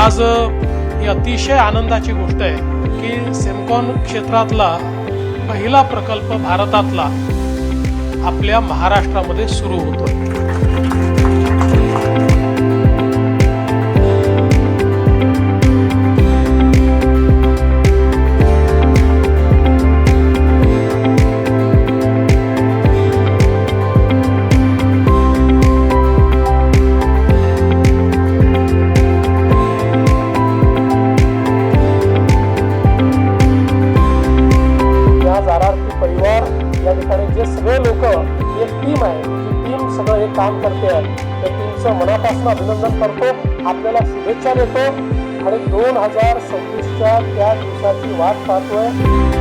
आज ही अतिशय आनंदाची गोष्ट आहे की सेमकॉन क्षेत्रातला पहिला प्रकल्प भारतातला आपल्या महाराष्ट्रामध्ये सुरू होतो त्या ठिकाणी जे सगळे लोक एक टीम आहे जी टीम सगळं हे काम करते आहे त्या टीमचं मनापासून अभिनंदन करतो. आपल्याला शुभेच्छा देतो. आणि दोन हजार सव्वीसच्या त्या दिवसाची वाट पाहतोय.